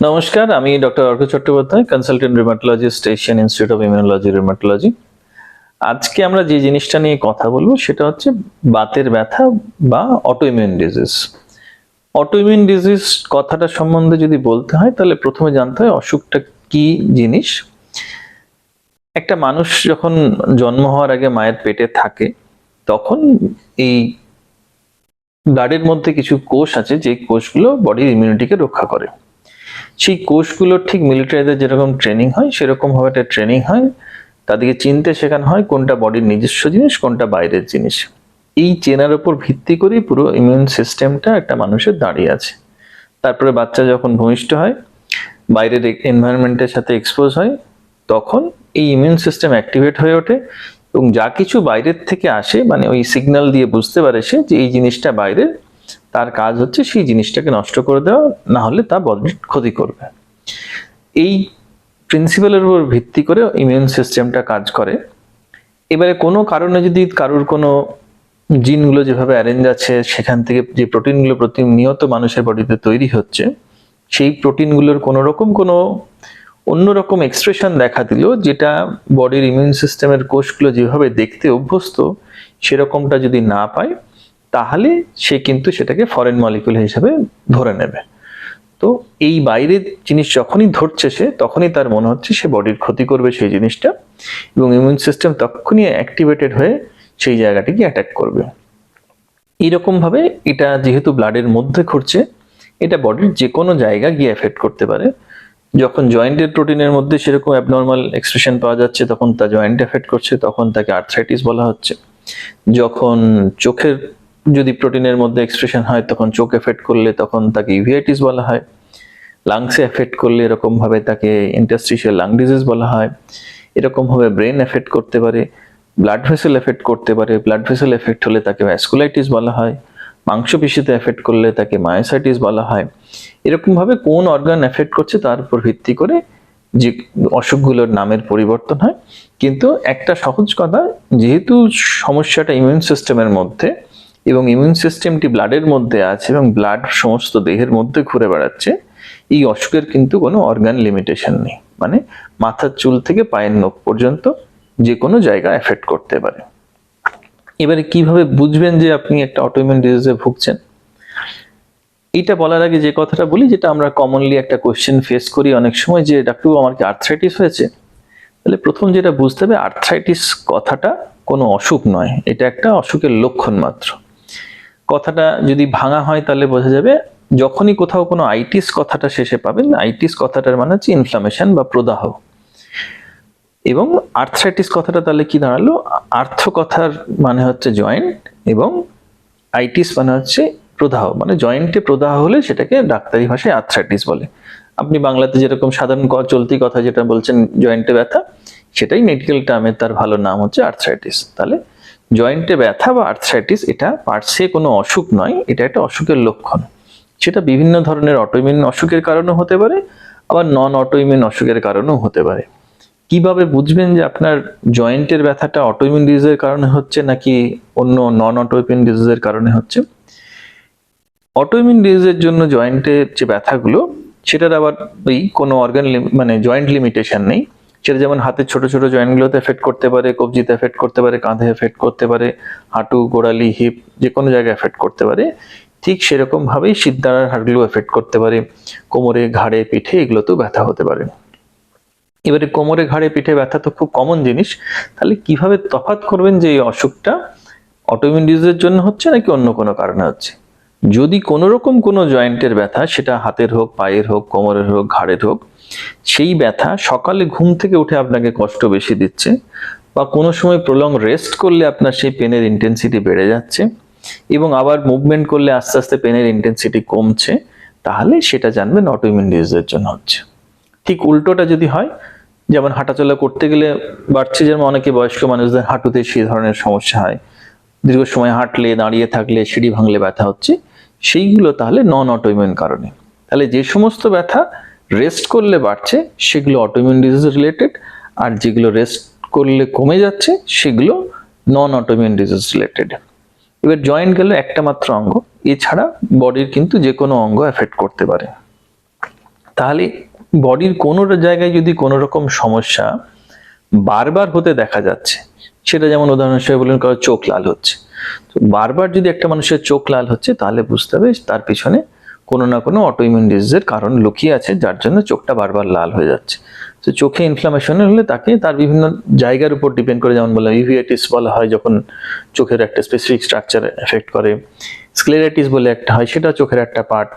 নমস্কার, আমি doctor Arka Chattopadhyay consultant rheumatologist Asian institute of immunology rheumatology আজকে আমরা যে জিনিসটা নিয়ে কথা বলব সেটা হচ্ছে বাতের ব্যথা বা auto autoimmune disease autoimmune disease কথাটা সম্বন্ধে যদি বলতে হয়, তাহলে প্রথমে জানতে হয় অসুখটা কি জিনিস? একটা মানুষ যখন জন্ম হওয়ার আগে মায়ের পেটে থাকে, তখন এই ব্লাডের মধ্যে কিছু কোষ আছে যে কোষগুলো বডির ইমিউনিটিকে রক্ষা করে। সেই কোষগুলোর ঠিক মিলিটারিদের যেরকম ট্রেনিং হয় সেরকম ভাবে একটা ট্রেনিং হয়। তাদেরকে চিনতে শেখানো হয় কোনটা বডির নিজস্ব জিনিস, কোনটা বাইরের জিনিস। এই চেনার উপর ভিত্তি করেই পুরো ইমিউন সিস্টেমটা একটা মানুষের দাঁড়িয়ে আছে। তারপরে বাচ্চা যখন ভূমিষ্ঠ হয়, বাইরের এনভায়রনমেন্টের সাথে এক্সপোজ হয়, তখন এই ইমিউন সিস্টেম অ্যাক্টিভেট হয়ে ওঠে এবং যা কিছু বাইরের থেকে আসে মানে ওই সিগন্যাল দিয়ে বুঝতে পারে সে যে এই জিনিসটা বাইরে তার কাজ হচ্ছে সেই জিনিসটাকে নষ্ট করে দেওয়া, না হলে তা বডির ক্ষতি করবে। এই প্রিন্সিপালের উপর ভিত্তি করে ইমিউন সিস্টেমটা কাজ করে। এবারে কোনো কারণে যদি কারোর কোনো জিনগুলো যেভাবে অ্যারেঞ্জ আছে, সেখান থেকে যে প্রোটিনগুলো প্রতিনিয়ত মানুষের বডিতে তৈরি হচ্ছে, সেই প্রোটিনগুলোর কোনো রকম কোনো অন্যরকম এক্সপ্রেশন দেখা দিল, যেটা বডির ইমিউন সিস্টেমের কোষগুলো যেভাবে দেখতে অভ্যস্ত, সেরকমটা যদি না পায় তাহলে সে কিন্তু সেটাকে ফরেন মলিকুল হিসেবে ধরে নেবে। তো এই বাইরের জিনিস যখনই ধরছে সে, তখনই তার মনে হচ্ছে সে বডির ক্ষতি করবে সেই জিনিসটা এবং ইমিউন সিস্টেম তখনই অ্যাক্টিভেটেড হয়ে সেই জায়গাটিকে অ্যাটাক করবে। এইরকম ভাবে এটা যেহেতু ব্লাডের মধ্যে ঘুরছে, এটা বডির যে কোনো জায়গা গিয়ে এফেক্ট করতে পারে। যখন জয়েন্টের প্রোটিনের মধ্যে সেরকম অ্যাবনর্মাল এক্সপ্রেশন পাওয়া যাচ্ছে, তখন তা জয়েন্ট এফেক্ট করছে, তখন তাকে আর্থ্রাইটিস বলা হচ্ছে। যখন চোখের যদি প্রোটিনের মধ্যে এক্সপ্রেশন হয়, তখন চোখ এফেক্ট করলে তখন তাকে ইভিআইটিস বলা হয়। লাংসে এফেক্ট করলে এরকম ভাবে তাকে ইন্টাস্ট্রিশিয়াল লাং ডিজিজ বলা হয়। এরকম ভাবে ব্রেন এফেক্ট করতে পারে ব্লাড ভেসেল এফেক্ট করতে পারে। ব্লাড ভেসেল এফেক্ট হলে তাকে ভ্যাসকুলাইটিস বলা হয়। মাংসপেশিতে এফেক্ট করলে তাকে মায়োসাইটিস বলা হয়। এরকম ভাবে কোন অর্গান এফেক্ট করছে তার উপর ভিত্তি করে যে অসুখগুলোর নামের পরিবর্তন হয়। কিন্তু একটা সহজ কথা, যেহেতু সমস্যাটা ইমিউন সিস্টেমের মধ্যে এবং ইমিউন সিস্টেমটি ব্লাডের মধ্যে আছে এবং ব্লাড সমস্ত দেহের মধ্যে ঘুরে বেড়াচ্ছে, এই অসুখের কিন্তু কোনো অর্গান লিমিটেশন নেই। মানে মাথার চুল থেকে পায়ের নখ পর্যন্ত যে কোনো জায়গা এফেক্ট করতে পারে। এবারে কীভাবে বুঝবেন যে আপনি একটা অটোইমিউন ডিজিজে ভুগছেন? এটা বলার আগে যে কথাটা বলি, যেটা আমরা কমনলি একটা কোয়েশ্চেন ফেস করি অনেক সময় যে, ডাক্তারবাবু, আমার কি আর্থ্রাইটিস হয়েছে? তাহলে প্রথম যেটা বুঝতে হবে আর্থ্রাইটিস কথাটা কোনো অসুখ নয়। এটা একটা অসুখের লক্ষণ মাত্র। কথাটা যদি ভাঙা হয় তাহলে বোঝা যাবে যখনই কোথাও কোনো আইটিস কথাটা শেষে পাবেন, আইটিস কথাটার মানে হচ্ছে ইনফ্লামেশন বা প্রদাহ। এবং আর্থ্রাইটিস কথাটা তাহলে কি দাঁড়াল? আর্থ কথার মানে হচ্ছে জয়েন্ট এবং আইটিস মানে হচ্ছে প্রদাহ। মানে জয়েন্টে প্রদাহ হলে সেটাকে ডাক্তারি ভাষায় আর্থ্রাইটিস বলে। আপনি বাংলাতে যেরকম সাধারণ চলতি কথা যেটা বলছেন জয়েন্টে ব্যথা, সেটাই মেডিকেল টার্মে তার ভালো নাম হচ্ছে আর্থ্রাইটিস তাহলে জয়েন্টে ব্যথা বা আর্থ্রাইটিস এটা পার্সে কোনো অসুখ নয়, এটা একটা অসুখের লক্ষণ। সেটা বিভিন্ন ধরনের অটোইমিউন অসুখের কারণেও হতে পারে, আবার নন অটোইমিউন অসুখের কারণেও হতে পারে। কীভাবে বুঝবেন যে আপনার জয়েন্টের ব্যথাটা অটোইমিউন ডিজিজের কারণে হচ্ছে নাকি অন্য নন অটোইমিউন ডিজিজের কারণে হচ্ছে? অটোইমিউন ডিজিজের জন্য জয়েন্টের যে ব্যথাগুলো, সেটার আবার ওই কোনো অর্গান মানে জয়েন্ট লিমিটেশন নেই। সেটা যেমন হাতের ছোট ছোট জয়েন্টগুলোতে এফেক্ট করতে পারে, কবজিতে এফেক্ট করতে পারে, কাঁধে এফেক্ট করতে পারে, হাঁটু, গোড়ালি হিপ যে কোনো জায়গায় এফেক্ট করতে পারে, ঠিক সেরকমভাবেই সিদ্ধারার হাড়গুলো এফেক্ট করতে পারে। কোমরে, ঘাড়ে, পিঠে এগুলোতেও ব্যথা হতে পারে। এবারে কোমরে, ঘাড়ে, পিঠে ব্যথা তো খুব কমন জিনিস। তাহলে কীভাবে তফাৎ করবেন যে এই অসুখটা? অটোইমিউন ডিজিজের জন্য হচ্ছে নাকি অন্য কোনো কারণে হচ্ছে? যদি কোনো রকম কোনো জয়েন্টের ব্যথা, সেটা হাতের হোক, পায়ের হোক, কোমরের হোক, ঘাড়ের হোক সেই ব্যথা সকালে ঘুম থেকে উঠে আপনাকে কষ্ট বেশি দিচ্ছে বা কোনো সময় প্রলং রেস্ট করলে আপনার সেই পেনের ইন্টেন্সিটি বেড়ে যাচ্ছে এবং আবার মুভমেন্ট করলে আস্তে আস্তে পেনের ইন্টেন্সিটি কমছে, তাহলে সেটা জানবেন অটোইমিউন ডিজিজের জন্য হচ্ছে। ঠিক উল্টোটা যদি হয়, যেমন হাঁটাচলা করতে গেলে বাড়ছে, যেমন অনেকে বয়স্ক মানুষদের হাঁটুতে সেই ধরনের সমস্যা হয়। দীর্ঘ সময় হাঁটলে, দাঁড়িয়ে থাকলে, সিঁড়ি ভাঙলে ব্যথা হচ্ছে, সেইগুলো তাহলে নন অটোইমিউন কারণে। তাহলে যে সমস্ত ব্যথা রেস্ট করলে বাড়ছে, সেগুলো অটোইমিউন ডিজিজ রিলেটেড আর যেগুলো রেস্ট করলে কমে যাচ্ছে, সেগুলো নন অটোইমিউন ডিজিজ রিলেটেড এবার জয়েন্ট গেল একটা মাত্র অঙ্গ, এছাড়া বডির কিন্তু যে কোনো অঙ্গ এফেক্ট করতে পারে। তাহলে বডির কোনো জায়গায় যদি কোনো রকম সমস্যা বারবার হতে দেখা যাচ্ছে, সেটা যেমন উদাহরণ হিসেবে বললেন কারও চোখ লাল হচ্ছে, তো বারবার যদি একটা মানুষের চোখ লাল হচ্ছে, তাহলে বুঝতে হবে তার পিছনে কোনো না কোনো অটোইমিউন ডিজিজের কারণ লুকিয়ে আছে, যার জন্য চোখটা বারবার লাল হয়ে যাচ্ছে। তো চোখে ইনফ্লামেশন হলে তাকে তার বিভিন্ন জায়গার উপর ডিপেন্ড করে, যেমন বললাম ইভিআইটিস বলা হয়, যখন চোখের একটা স্পেসিফিক স্ট্রাকচার এফেক্ট করে। স্ক্লেরাইটিস বলে একটা হয় সেটা চোখের একটা পার্ট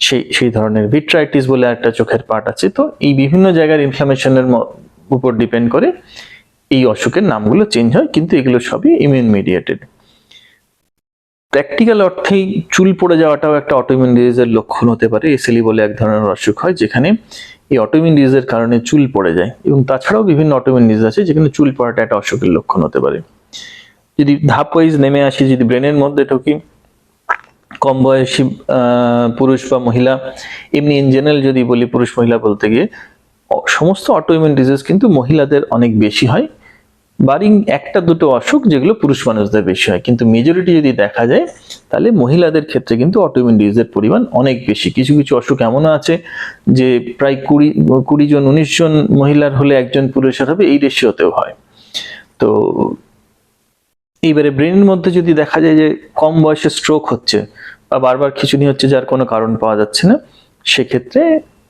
সেই সেই ধরনের ভিট্রাইটিস বলে একটা চোখের পার্ট আছে। তো এই বিভিন্ন জায়গার ইনফ্লামেশনের উপর ডিপেন্ড করে এই অসুখের নামগুলো চেঞ্জ হয়, কিন্তু এগুলো সবই ইমিউন মিডিয়েটেড প্র্যাকটিক্যাল অর্থেই চুল পড়ে যাওয়াটাও একটা অটোইমিউন ডিজিজের লক্ষণ হতে পারে, এসএলই বলে এক ধরনের অসুখ হয়, যেখানে এই অটোইমিউন ডিজিজের কারণে চুল পড়ে যায়। এবং তাছাড়াও বিভিন্ন অটোইমিউন ডিজিজ আছে, যেখানে চুল পড়াটা একটা অসুখের লক্ষণ হতে পারে। যদি ধাপ ওয়াইজ নেমে আসি, যদি ব্রেনের মধ্যে ঢুকি, কম বয়সী পুরুষ বা মহিলা, এমনি ইন জেনারেল যদি বলি পুরুষ মহিলা বলতে গিয়ে সমস্ত অটোইমিউন ডিজিজ কিন্তু মহিলাদের অনেক বেশি হয়। বারিং একটা দুটো অসুখ যেগুলো পুরুষ মানুষদের বেশি হয়। কিন্তু মেজরিটি যদি দেখা যায়, তাহলে মহিলাদের ক্ষেত্রে কিন্তু অটোইমিউন ডিজিজের পরিমাণ অনেক বেশি। কিছু কিছু অসুখ এমনও আছে যে প্রায় কুড়ি কুড়ি জন, উনিশ জন মহিলার হলে একজন পুরুষের হবে, এই রেশিওতেও হয়। তো এইবারে ব্রেনের মধ্যে যদি দেখা যায় যে কম বয়সে স্ট্রোক হচ্ছে বা বারবার খিচুনি হচ্ছে যার কোনো কারণ পাওয়া যাচ্ছে না, সেক্ষেত্রে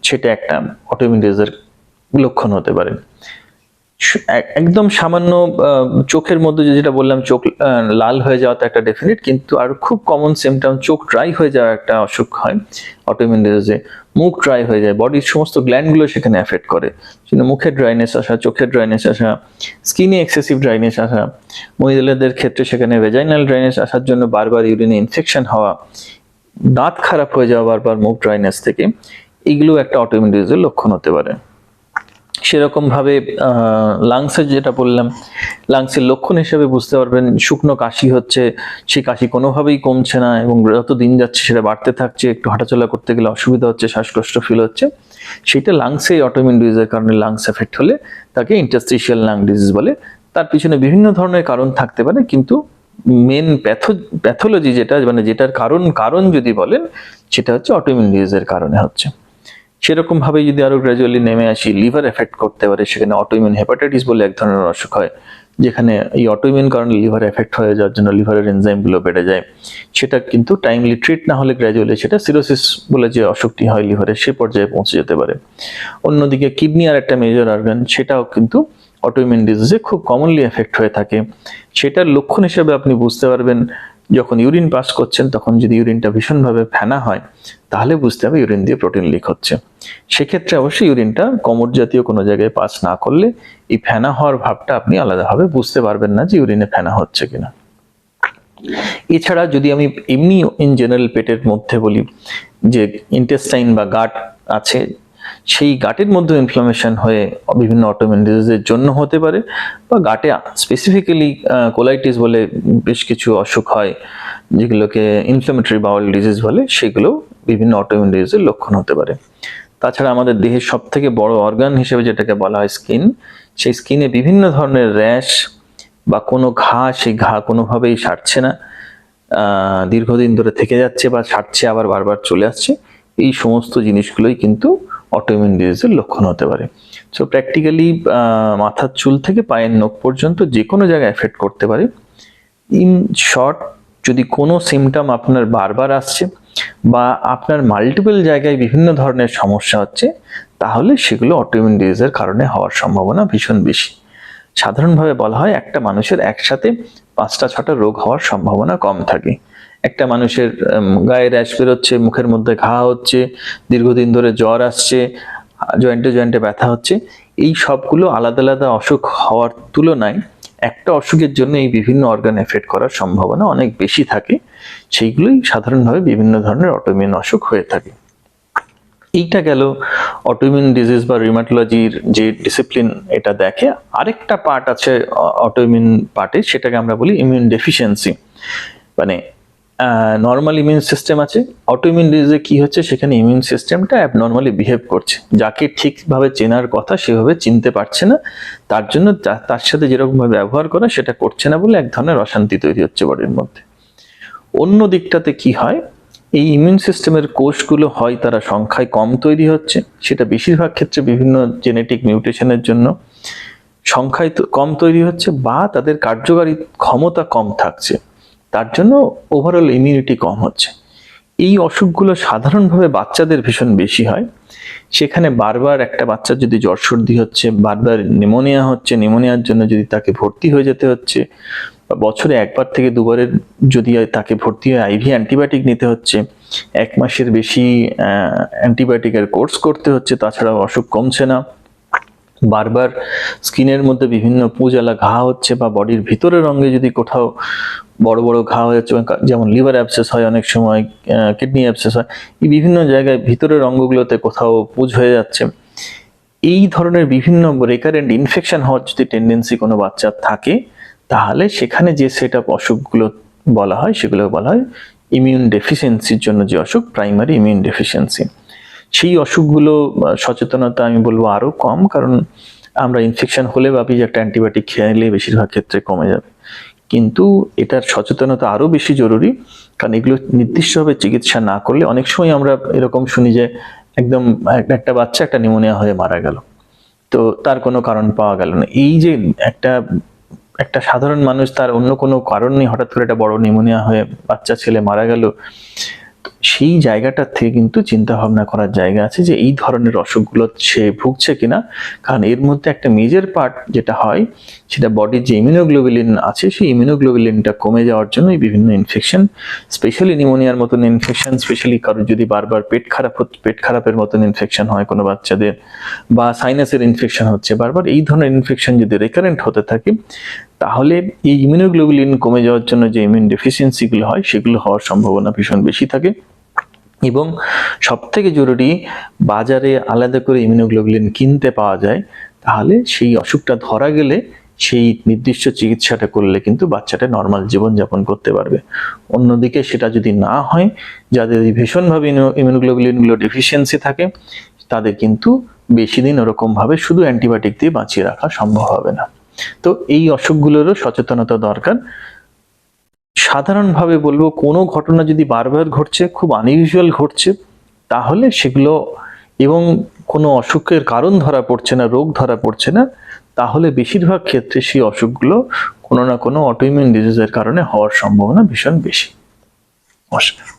সেটা একটা অটোইমিউন ডিজিজের লক্ষণ হতে পারে। একদম সামান্য চোখের মধ্যে যেটা বললাম, চোখ লাল হয়ে যাওয়া তো একটা ডেফিনেট কিন্তু আর খুব কমন সিমটম চোখ ড্রাই হয়ে যাওয়া একটা অসুখ হয় অটোইমিউন ডিজিজে মুখ ড্রাই হয়ে যায় বডির সমস্ত গ্ল্যান্ডগুলো সেখানে এফেক্ট করে। সেটা মুখের ড্রাইনেস আসা, চোখের ড্রাইনেস আসা স্কিনে এক্সেসিভ ড্রাইনেস আসা, মহিলাদের ক্ষেত্রে সেখানে ভেজাইনাল ড্রাইনেস আসার জন্য বারবার ইউরিনে ইনফেকশন হওয়া, দাঁত খারাপ হয়ে যাওয়া বারবার মুখ ড্রাইনেস থেকে, এগুলো একটা অটোইমিউন ডিজিজের লক্ষণ হতে পারে। সেরকম ভাবে লাংসের যেটা বললাম, লাংসের লক্ষণ হিসেবে বুঝতে পারবেন, শুকনো কাশি হচ্ছে, সেই কাশি কোনোভাবেই কমছে না এবং যত দিন যাচ্ছে সেটা বাড়তে থাকছে, একটু হাঁটাচলা করতে গেলে অসুবিধা হচ্ছে, শ্বাসকষ্ট ফিল হচ্ছে। সেটা লাংসে অটোমিন ডিজিজের কারণে লাংস এফেক্ট হলে তাকে ইন্টারস্টিশিয়াল লাং ডিজিজ বলে। তার পিছনে বিভিন্ন ধরনের কারণ থাকতে পারে, কিন্তু মেন প্যাথো প্যাথোলজি যেটা মানে যেটার কারণ কারণ যদি বলেন, সেটা হচ্ছে অটোমিন ডিজিজের কারণে হচ্ছে। সেরকম ভাবে যদি আরও গ্র্যাজুয়ালি নেমে আসি লিভার এফেক্ট করতে পারে, সেখানে অটোইমিউন হেপাটাইটিস বলে এক ধরনের অসুখ হয়, যেখানে এই অটোইমিউন কারণে লিভার এফেক্ট হয়ে যাওয়ার জন্য লিভারের এনজাইমগুলো বেড়ে যায়। সেটা কিন্তু টাইমলি ট্রিট না হলে গ্র্যাজুয়ালি সেটা সিরোসিস বলে যে অসুখটি হয় লিভারের সে পর্যায়ে পৌঁছে যেতে পারে। অন্যদিকে কিডনি আর একটা মেজর অর্গান সেটাও কিন্তু অটোইমিউন ডিজিজে খুব কমনলি এফেক্ট হয়ে থাকে। সেটার লক্ষণ হিসেবে আপনি বুঝতে পারবেন যখন ইউরিন পাস করছেন, তখন যদি ইউরিনটা ভীষণভাবে ফেনা হয়, তাহলে বুঝতে হবে ইউরিন দিয়ে প্রোটিন লিক হচ্ছে। সেক্ষেত্রে অবশ্যই ইউরিনটা কোমর জাতীয় কোনো জায়গায় পাস না করলে এই ফেনা হওয়ার ভাবটা আপনি আলাদাভাবে বুঝতে পারবেন না যে ইউরিনে ফেনা হচ্ছে কিনা। এছাড়া যদি আমি এমনি ইন জেনারেল পেটের মধ্যে বলি, যে ইন্টেস্টাইন বা গাট আছে সেই গাটের মধ্যে ইনফ্লামেশন হয়ে বিভিন্ন অটোমিন ডিজিজের জন্য হতে পারে বা গাটে স্পেসিফিক্যালি কোলাইটিস বলে বেশ কিছু অসুখ হয়, যেগুলোকে ইনফ্লামেটরি বাউল ডিজিজ বলে, সেগুলো বিভিন্ন অটোমিন ডিজিজের লক্ষণ হতে পারে। তাছাড়া আমাদের দেহের সব থেকে বড় অর্গান হিসেবে যেটাকে বলা হয় স্কিন সেই স্কিনে বিভিন্ন ধরনের র্যাশ বা কোনো ঘা, সেই ঘা কোনোভাবেই সারছে না। দীর্ঘদিন ধরে থেকে যাচ্ছে বা সারছে, আবার বারবার চলে আসছে। এই সমস্ত জিনিসগুলোই কিন্তু অটোইমিউন ডিজিজের লক্ষণ হতে পারে। সো প্র্যাকটিক্যালি মাথার চুল থেকে পায়ের নখ পর্যন্ত যে কোনো জায়গায় এফেক্ট করতে পারে। ইন শর্ট যদি কোনো সিমটম আপনার বারবার আসছে বা আপনার মাল্টিপল জায়গায় বিভিন্ন ধরনের সমস্যা হচ্ছে, তাহলে সেগুলো অটোইমিউন ডিজিজের কারণে হওয়ার সম্ভাবনা ভীষণ বেশি। সাধারণভাবে বলা হয়, একটা মানুষের একসাথে পাঁচটা ছটা রোগ হওয়ার সম্ভাবনা কম থাকে। একটা মানুষের গায়ে র্যাশ বেরোচ্ছে, মুখের মধ্যে ঘা হচ্ছে, দীর্ঘদিন ধরে জ্বর আসছে জয়েন্টে জয়েন্টে ব্যথা হচ্ছে, এই সবগুলো আলাদা আলাদা অসুখ হওয়ার তুলনায় একটা অসুখের জন্য এই বিভিন্ন অর্গান এফেক্ট করার সম্ভাবনা অনেক বেশি থাকে। সেইগুলোই সাধারণভাবে বিভিন্ন ধরনের অটোমিউন অসুখ হয়ে থাকে। এইটা গেল অটোইমিউন ডিজিজ বা রিমাটোলজির যে ডিসিপ্লিন এটা দেখে। আরেকটা পার্ট আছে অটোইমিউন পার্টে সেটাকে আমরা বলি ইমিউন ডেফিসিয়েন্সি মানে নর্মাল ইমিউন সিস্টেম আছে। অটোইমিউন ডিজিজে কি হচ্ছে? সেখানে ইমিউন সিস্টেমটা অ্যাবনর্মালি বিহেভ করছে। যাকে ঠিকভাবে চেনার কথা সেভাবে চিনতে পারছে না। তার জন্য তার সাথে যেরকমভাবে ব্যবহার করা সেটা করছে না বলে এক ধরনের অশান্তি তৈরি হচ্ছে বডির মধ্যে। অন্য দিকটাতে কি হয়? এই ইমিউন সিস্টেমের কোষগুলো হয় তারা সংখ্যায় কম তৈরি হচ্ছে। সেটা বেশিরভাগ ক্ষেত্রে বিভিন্ন জেনেটিক মিউটেশনের জন্য সংখ্যায় কম তৈরি হচ্ছে বা তাদের কার্যকারী ক্ষমতা কম থাকছে। তার জন্য ওভারঅল ইমিউনিটি কম হচ্ছে। এই অসুখগুলো সাধারণভাবে বাচ্চাদের ভীষণ বেশি হয়। সেখানে বারবার একটা বাচ্চার যদি জ্বর সর্দি হচ্ছে, বারবার নিমোনিয়া হচ্ছে নিমোনিয়ার জন্য যদি তাকে ভর্তি হয়ে যেতে হচ্ছে, বা বছরে একবার থেকে দুবারের যদি তাকে ভর্তি হয়ে আইভি অ্যান্টিবায়োটিক নিতে হচ্ছে, এক মাসের বেশি অ্যান্টিবায়োটিকের কোর্স করতে হচ্ছে, তাছাড়াও অসুখ কমছে না। বারবার স্কিনের মধ্যে বিভিন্ন পুজালা ঘা হচ্ছে বা বডির ভিতরের অঙ্গে যদি কোথাও বড় বড় ঘা হয়েছে যেমন লিভার অ্যাবসেস হয় অনেক সময় কিডনি অ্যাবসেস হয়, এই বিভিন্ন জায়গায় ভিতরের অঙ্গগুলোতে কোথাও পুজ হয়ে যাচ্ছে। এই ধরনের বিভিন্ন রেকারেন্ট ইনফেকশন হওয়ার যদি টেন্ডেন্সি কোনো বাচ্চার থাকে, তাহলে সেখানে যে সেট আপ অসুখগুলো বলা হয়, সেগুলো বলা হয় ইমিউন ডেফিসিয়েন্সির জন্য যে অসুখ প্রাইমারি ইমিউন ডেফিসিয়েন্সি সেই অসুখগুলো সচেতনতা আমি বলব আরও কম, কারণ আমরা ইনফেকশন হলে ভাবি যে একটা অ্যান্টিবায়োটিক খেলে বেশিরভাগ ক্ষেত্রে কমে যাবে। কিন্তু এটার সচেতনতা আরও বেশি জরুরি, কারণ এগুলো নির্দিষ্টভাবে চিকিৎসা না করলে অনেক সময় আমরা এরকম শুনি যে একদম একটা বাচ্চা একটা নিউমোনিয়া হয়ে মারা গেল। তো তার কোনো কারণ পাওয়া গেল না। এই যে একটা একটা সাধারণ মানুষ তার অন্য কোনো কারণ নেই, হঠাৎ করে একটা বড় নিউমোনিয়া হয়ে বাচ্চা, ছেলে মারা গেল সেই জায়গাটার থেকে কিন্তু চিন্তা ভাবনা করার জায়গা আছে যে এই ধরনের অসুখগুলো সে ভুগছে কিনা। কারণ এর মধ্যে একটা মেজর পার্ট যেটা হয়, সেটা বডির যে ইমিউনোগ্লোবুলিন আছে, সেই ইমিউনোগ্লোবুলিনটা কমে যাওয়ার জন্য এই বিভিন্ন ইনফেকশন স্পেশালি নিউমোনিয়ার মতন ইনফেকশন স্পেশালি কারোর যদি বারবার পেট খারাপ পেট খারাপের মতন ইনফেকশন হয় কোনো বাচ্চাদের বা সাইনাসের ইনফেকশন হচ্ছে, বারবার এই ধরনের ইনফেকশন যদি রেকারেন্ট হতে থাকে, তাহলে এই ইমিউনোগ্লোবুলিন কমে যাওয়ার জন্য যে ইমিউন ডেফিসিয়েন্সিগুলো হয়, সেগুলো হওয়ার সম্ভাবনা ভীষণ বেশি থাকে। এবং সব থেকে জরুরি বাজারে আলাদা করে ইমিউনোগ্লোবুলিন কিনতে পাওয়া যায়, তাহলে সেই অসুখটা ধরা গেলে সেই নির্দিষ্ট চিকিৎসাটা করলে কিন্তু বাচ্চাটা নর্মাল জীবনযাপন করতে পারবে। অন্যদিকে সেটা যদি না হয়, যাদের ভীষণভাবে ইমিউনোগ্লোবুলিনগুলো ডেফিসিয়েন্সি থাকে, তাদের কিন্তু বেশি দিন ওরকমভাবে শুধু অ্যান্টিবায়োটিক দিয়ে বাঁচিয়ে রাখা সম্ভব হবে না। তো এই অসুখগুলোরও সচেতনতা দরকার। সাধারণভাবে বলব, কোনো ঘটনা যদি বারবার ঘটছে, খুব আনইউজুয়াল ঘটছে, তাহলে সেগুলো এবং কোনো অসুখের কারণ ধরা পড়ছে না, রোগ ধরা পড়ছে না, তাহলে বেশিরভাগ ক্ষেত্রে সেই অসুখগুলো কোনো না কোনো অটোইমিউন ডিজিজের কারণে হওয়ার সম্ভাবনা ভীষণ বেশি। নমস্কার।